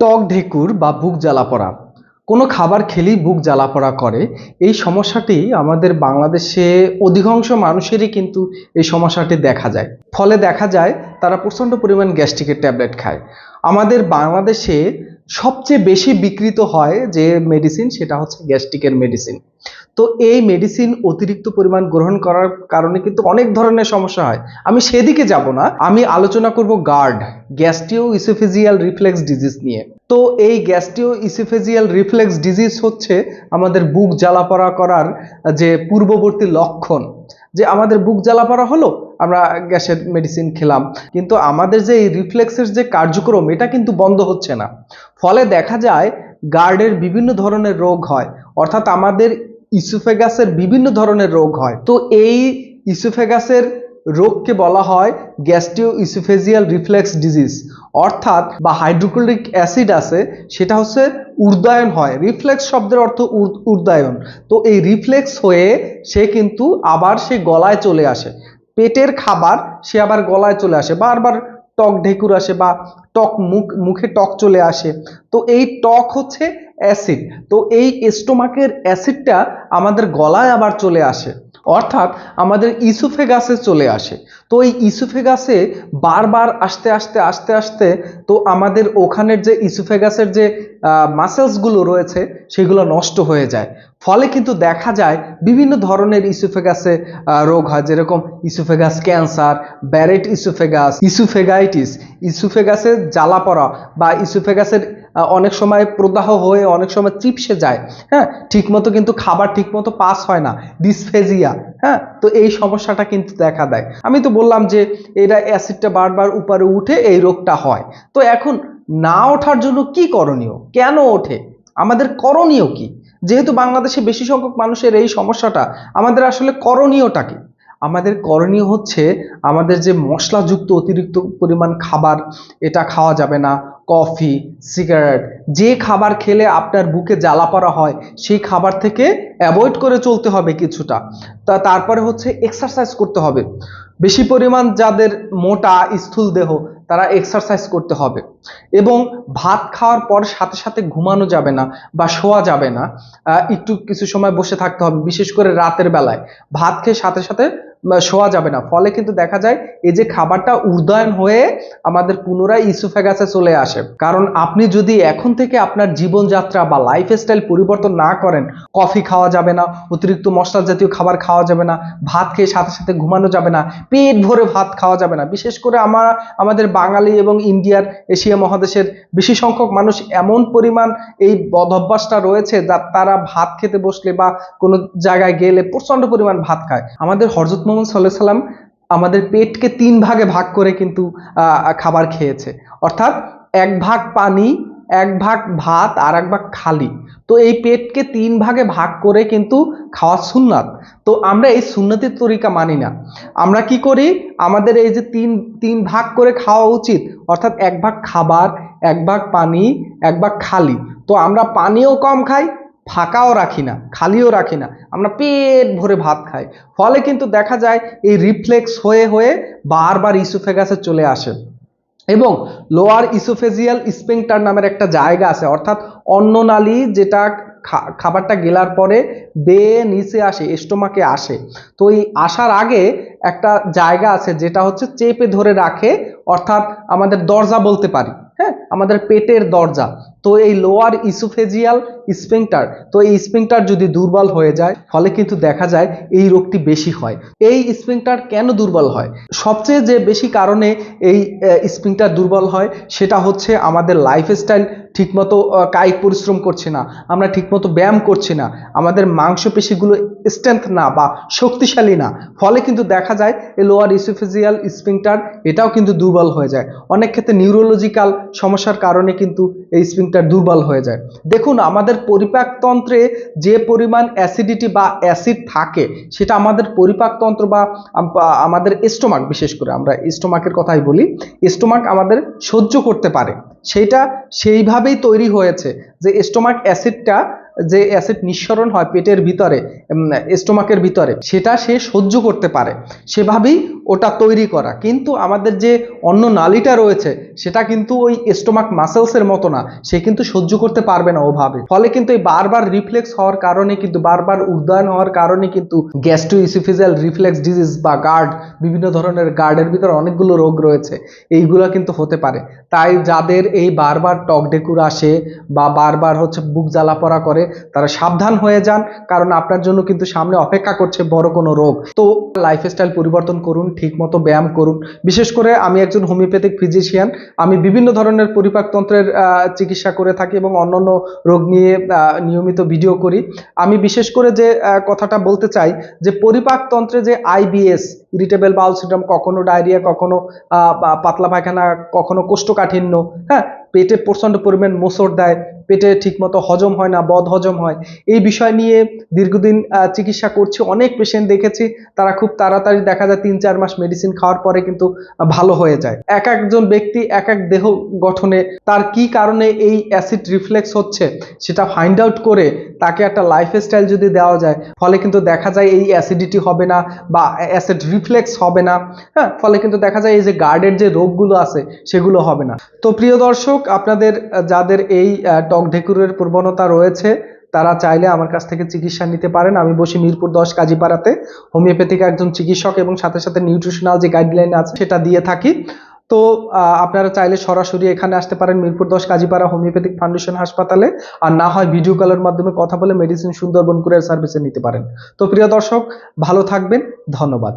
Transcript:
টক ঢেকুর বা বুক জ্বালা পড়া। কোনো খাবার খেলেই বুক জ্বালা পড়া করে। এই সমস্যাটি আমাদের বাংলাদেশে অধিকাংশ মানুষেরই কিন্তু এই সমস্যাটি দেখা যায়। ফলে দেখা যায় তারা প্রচণ্ড পরিমাণ গ্যাস্ট্রিকের ট্যাবলেট খায়। আমাদের বাংলাদেশে সবচেয়ে বেশি বিকৃত হয় যে মেডিসিন সেটা হচ্ছে গ্যাস্ট্রিকের মেডিসিন তো এই মেডিসিন অতিরিক্ত পরিমাণ গ্রহণ করার কারণে কিন্তু অনেক ধরনের সমস্যা হয়। আমি সেদিকে যাব না, আমি আলোচনা করব GERD gastro oesophageal reflux disease নিয়ে। তো এই গ্যাস্ট্রিও ইসোফেজিয়াল রিফ্লেক্স ডিজিজ হচ্ছে আমাদের বুক জ্বালাপড়া করার যে পূর্ববর্তী লক্ষণ। যে আমাদের বুক জ্বালাপড়া হলো, আমরা গ্যাসের মেডিসিন খেলাম। কিন্তু আমাদের যে এই রিফ্লেক্সের যে কার্যক্রম, এটা কিন্তু বন্ধ হচ্ছে না। ফলে দেখা যায় গার্ডের বিভিন্ন ধরনের রোগ হয়। অর্থাৎ আমাদের ইসুফেগাসের বিভিন্ন ধরনের রোগ হয়। তো এই ইসোফেগাসের রোগকে বলা হয় গ্যাস্ট্রিও ইসোফেজিয়াল রিফ্লেক্স ডিজিজ, অর্থাৎ বা হাইড্রোক্লোরিক অ্যাসিড আছে, সেটা হচ্ছে উর্দায়ন হয়। রিফ্লেক্স শব্দের অর্থ উর- উর্দায়ন তো এই রিফ্লেক্স হয়ে সে কিন্তু আবার সে গলায় চলে আসে। পেটের খাবার সে আবার গলায় চলে আসে। বারবার টক ঢেকুর আসে বা টক মুখ মুখে টক চলে আসে। তো এই টক হচ্ছে অ্যাসিড। তো এই স্টোমাকের অ্যাসিডটা আমাদের গলায় আবার চলে আসে। অর্থাৎ আমাদের ইসোফেগাসে চলে আসে। তো এই ইসোফেগাসে বারবার আসতে আসতে আসতে আসতে তো আমাদের ওখানের যে ইসোফেগাসের যে মাসেলসগুলো রয়েছে সেগুলো নষ্ট হয়ে যায়। ফলে কিন্তু দেখা যায় বিভিন্ন ধরনের ইসোফেগাসে রোগ হয়। যেরকম oesophagus cancer, Barrett oesophagus oesophagitis ইসোফেগাসের জ্বালা পড়া বা ইসোফেগাসের অনেক সময় প্রদাহ হয়ে, অনেক সময় চিপসে যায়। হ্যাঁ ঠিকমতো কিন্তু খাবার ঠিকমতো পাস হয় না। ডিসফেজিয়া হ্যাঁ তো এই সমস্যাটা কিন্তু দেখা দেয়। আমি তো বললাম যে এটা অ্যাসিডটা বারবার উপরে উঠে এই রোগটা হয়। তো এখন না ওঠার জন্য কি করণীয়? কেন ওঠে? আমাদের করণীয় কি? যেহেতু বাংলাদেশে বেশি সংখ্যক মানুষের এই সমস্যাটা, আমাদের আসলে করণীয়টা কি? আমাদের করণীয় হচ্ছে আমাদের যে মশলাযুক্ত অতিরিক্ত পরিমাণ খাবার, এটা খাওয়া যাবে না। কফি, সিগারেট, যে খাবার খেলে আপনার বুকে জ্বালা পড়া হয়, সেই খাবার থেকে অ্যাভয়েড করে চলতে হবে কিছুটা। তা তারপরে হচ্ছে এক্সারসাইজ করতে হবে। বেশি পরিমাণ যাদের মোটা, স্থূল দেহ তারা এক্সারসাইজ করতে হবে। এবং ভাত খাওয়ার পর সাথে সাথে ঘুমানো যাবে না বা শোয়া যাবে না একটু কিছু সময় বসে থাকতে হবে, বিশেষ করে রাতের বেলায়। ভাত খেয়ে সাথে সাথে শোয়া যাবে না। ফলে কিন্তু দেখা যায়, এই যে খাবারটা উদয়ন হয়ে আমাদের পুনরায় ইসোফেগাসে চলে আসে। কারণ আপনি যদি এখন থেকে আপনার জীবনযাত্রা বা লাইফস্টাইল পরিবর্তন না করেন কফি খাওয়া যাবে না, অতিরিক্ত মশলা জাতীয় খাবার খাওয়া যাবে না, ভাত খেয়ে সাথে সাথে ঘুমানো যাবে না, পেট ভরে ভাত খাওয়া যাবে না, বিশেষ করে আমরা আমাদের বাঙালি এবং ইন্ডিয়ার এশিয়া মহাদেশের বেশি সংখ্যক মানুষ এমন পরিমাণ এই বদভ্যাসটা রয়েছে যা তারা ভাত খেতে বসলে বা কোনো জায়গায় গেলে প্রচণ্ড পরিমাণ ভাত খায়। আমাদের হরজত মোহাম্মদ সাল্লাহ সাল্লাম আমাদের পেটকে তিন ভাগে ভাগ করে কিন্তু খাবার খেয়েছে। অর্থাৎ এক ভাগ পানি, এক ভাগ ভাত, আর এক ভাগ খালি। তো এই পেটকে তিন ভাগে ভাগ করে কিন্তু খাওয়া সুন্নাত। তো আমরা এই সুন্নতির তরিকা মানি না। আমরা কি করি? আমাদের এই যে তিন তিন ভাগ করে খাওয়া উচিত, অর্থাৎ এক ভাগ খাবার, এক ভাগ পানি, এক ভাগ খালি। তো আমরা পানিও কম খাই ফাঁকাও রাখি না, খালিও রাখি না। আমরা পেট ভরে ভাত খাই। ফলে কিন্তু দেখা যায় এই রিফ্লেক্স হয়ে হয়ে বারবার ইসোফেগাসে চলে আসে। এবং লোয়ার ইসোফেজিয়াল স্পেংটার নামের একটা জায়গা আছে, অর্থাৎ অন্ননালী যেটা খাবারটা গেলার পরে বেয়ে নিচে আসে, স্টোমাকে আসে। তো এই আসার আগে একটা জায়গা আছে যেটা হচ্ছে চেপে ধরে রাখে, অর্থাৎ আমাদের দরজা বলতে পারি হ্যাঁ? আমাদের পেটের দরজা। তো এই লোয়ার ইসোফেজিয়াল স্পিংটার তো এই স্পিংটার যদি দুর্বল হয়ে যায়, ফলে কিন্তু দেখা যায় এই রোগটি বেশি হয়। এই স্পিংটার কেন দুর্বল হয়? সবচেয়ে যে বেশি কারণে এই স্পিংটার দুর্বল হয়, সেটা হচ্ছে আমাদের লাইফস্টাইল ঠিকমতো কায়িক পরিশ্রম করছি না, আমরা ঠিকমতো ব্যায়াম করছি না, আমাদের মাংসপেশিগুলো স্ট্রেংথ না বা শক্তিশালী না। ফলে কিন্তু দেখা যায়, এই লোয়ার ইসোফেজিয়াল স্পিংটার এটাও কিন্তু দুর্বল হয়ে যায়। অনেক ক্ষেত্রে নিউরোলজিক্যাল সমস্যার কারণে কিন্তু এই স্পিংটার দুর্বল হয়ে যায়। দেখুন, আমাদের পরিপাকতন্ত্রে যে পরিমাণ অ্যাসিডিটি বা অ্যাসিড থাকে, সেটা আমাদের পরিপাকতন্ত্র বা আমাদের স্টোমাক বিশেষ করে আমরা স্টোমাকের কথাই বলি স্টোমাক আমাদের সহ্য করতে পারে। সেটা সেইভাবেই তৈরি হয়েছে যে স্টোমাক অ্যাসিডটা যে অ্যাসিড নিঃসরণ হয় পেটের ভিতরে স্টোমাকের ভিতরে, সেটা সে সহ্য করতে পারে। সেভাবেই ওটা তৈরি করা। কিন্তু আমাদের যে অন্য নালিটা রয়েছে, সেটা কিন্তু ওই স্টোমাক মাসেলসের মতো না। সে কিন্তু সহ্য করতে পারবে না ওভাবে। ফলে কিন্তু এই বারবার রিফ্লেক্স হওয়ার কারণে কিন্তু, বারবার উদ্যান হওয়ার কারণে কিন্তু গ্যাস্ট্রো ইসিফিজিয়াল রিফ্লেক্স ডিজিজ বা গার্ড বিভিন্ন ধরনের গার্ডের ভিতরে অনেকগুলো রোগ রয়েছে। এইগুলো কিন্তু হতে পারে। তাই যাদের এই বারবার টক ডেকুর আসে বা বারবার হচ্ছে বুক জ্বালা পড়া করে তারা সাবধান হয়ে যান, কারণ আপনার জন্য কিন্তু সামনে অপেক্ষা করছে বড় কোনো রোগ। তো লাইফস্টাইল পরিবর্তন করুন, ঠিকমতো ব্যায়াম করুন। বিশেষ করে আমি একজন হোমিওপ্যাথিক ফিজিশিয়ান আমি বিভিন্ন ধরনের পরিপাকতন্ত্রের চিকিৎসা করে থাকি এবং অন্যান্য রোগ নিয়ে নিয়মিত ভিডিও করি। আমি বিশেষ করে যে কথাটা বলতে চাই, যে পরিপাকতন্ত্রে যে আইবিএস ইরিটেবল বাউল সিন্ড্রোম কখনো ডায়রিয়া কখনো পাতলা পায়খানা, কখনো কোষ্ঠকাঠিন্য হ্যাঁ পেটে প্রচণ্ড পরিমাণ মোসর দেয়, পেটে ঠিকমতো হজম হয় না, বদ হজম হয়। এই বিষয় নিয়ে দীর্ঘদিন চিকিৎসা করছি, অনেক পেশেন্ট দেখেছি, তারা খুব তাড়াতাড়ি দেখা যায় তিন চার মাস মেডিসিন খাওয়ার পরে কিন্তু ভালো হয়ে যায়। এক একজন ব্যক্তি, এক এক দেহ গঠনে তার কি কারণে এই অ্যাসিড রিফ্লেক্স হচ্ছে, সেটা ফাইন্ড আউট করে তাকে একটা লাইফস্টাইল যদি দেওয়া যায়, ফলে কিন্তু দেখা যায় এই অ্যাসিডিটি হবে না বা অ্যাসিড রিফ্লেক্স হবে না। হ্যাঁ ফলে কিন্তু দেখা যায় এই যে গার্ডের যে রোগগুলো আছে, সেগুলো হবে না। তো প্রিয় দর্শক আপনাদের যাদের এই টক ঢেকুরের প্রবণতা রয়েছে, তারা চাইলে আমার কাছ থেকে চিকিৎসা নিতে পারেন। আমি বসি মিরপুর দশ কাজীপাড়াতে। হোমিওপ্যাথিক একজন চিকিৎসক এবং সাথে সাথে নিউট্রিশনাল যে গাইডলাইন আছে, সেটা দিয়ে থাকি। তো আপনারা চাইলে সরাসরি এখানে আসতে পারেন মিরপুর দশ কাজীপাড়া হোমিওপ্যাথিক ফাউন্ডেশন হাসপাতালে। আর না হয় ভিডিও কলের মাধ্যমে কথা বলে মেডিসিন সুন্দরবন কুরিয়ার সার্ভিসে নিতে পারেন। তো প্রিয় দর্শক, ভালো থাকবেন। ধন্যবাদ।